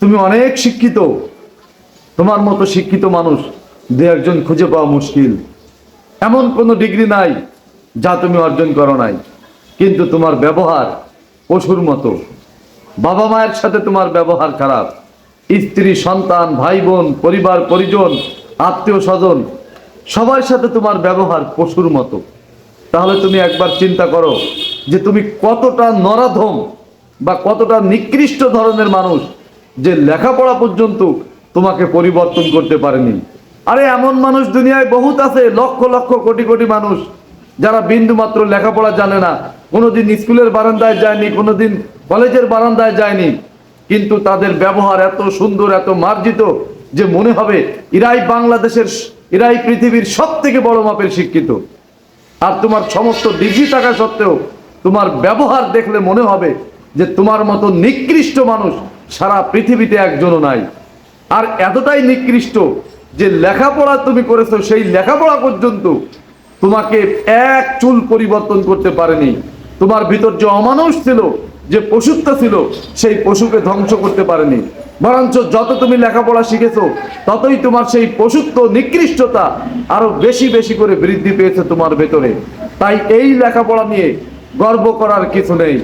তুমি অনেক শিক্ষিত। তোমার মতো শিক্ষিত মানুষ দু একজন খুঁজে পাওয়া মুশকিল। এমন কোনো ডিগ্রি নাই যা তুমি অর্জন করো নাই। কিন্তু তোমার ব্যবহার পশুর মতো। বাবা মায়ের সাথে তোমার ব্যবহার খারাপ। স্ত্রী, সন্তান ভাই বোন পরিবার, পরিজন আত্মীয় স্বজন সবার সাথে তোমার ব্যবহার পশুর মতো। তাহলে তুমি একবার চিন্তা করো যে তুমি কতটা নরাধম বা কতটা নিকৃষ্ট ধরনের মানুষ যে লেখাপড়া পর্যন্ত তোমাকে পরিবর্তন করতে পারেনি। আরে এমন মানুষ দুনিয়ায় বহুত আছে, লক্ষ লক্ষ কোটি কোটি মানুষ, যারা বিন্দু মাত্র লেখাপড়া জানে না। কোনোদিন স্কুলের বারান্দায় যায়নি, কোনোদিন কলেজের বারান্দায় যায়নি। কিন্তু তাদের ব্যবহার এত সুন্দর, এত মার্জিত, যে মনে হবে ইরাই বাংলাদেশের ইরাই পৃথিবীর সব থেকে বড় মাপের শিক্ষিত। আর তোমার সমস্ত ডিগ্রি থাকা সত্ত্বেও তোমার ব্যবহার দেখলে মনে হবে যে তোমার মতো নিকৃষ্ট মানুষ সারা পৃথিবীতে একজনও নাই। আর এতটাই নিকৃষ্ট যে লেখাপড়া তুমি করেছ, সেই লেখাপড়া পর্যন্ত তোমাকে এক চুল পরিবর্তন করতে পারেনি। তোমার ভিতর যে অমানুষ ছিল, যে পশুত্ব ছিল, সেই পশুকে ধ্বংস করতে পারেনি। বরঞ্চ যত তুমি লেখাপড়া শিখেছো, ততই তোমার সেই পশুত্ব নিকৃষ্টতা আরও বেশি বেশি করে বৃদ্ধি পেয়েছে তোমার ভেতরে। তাই এই লেখাপড়া নিয়ে গর্ব করার কিছু নেই।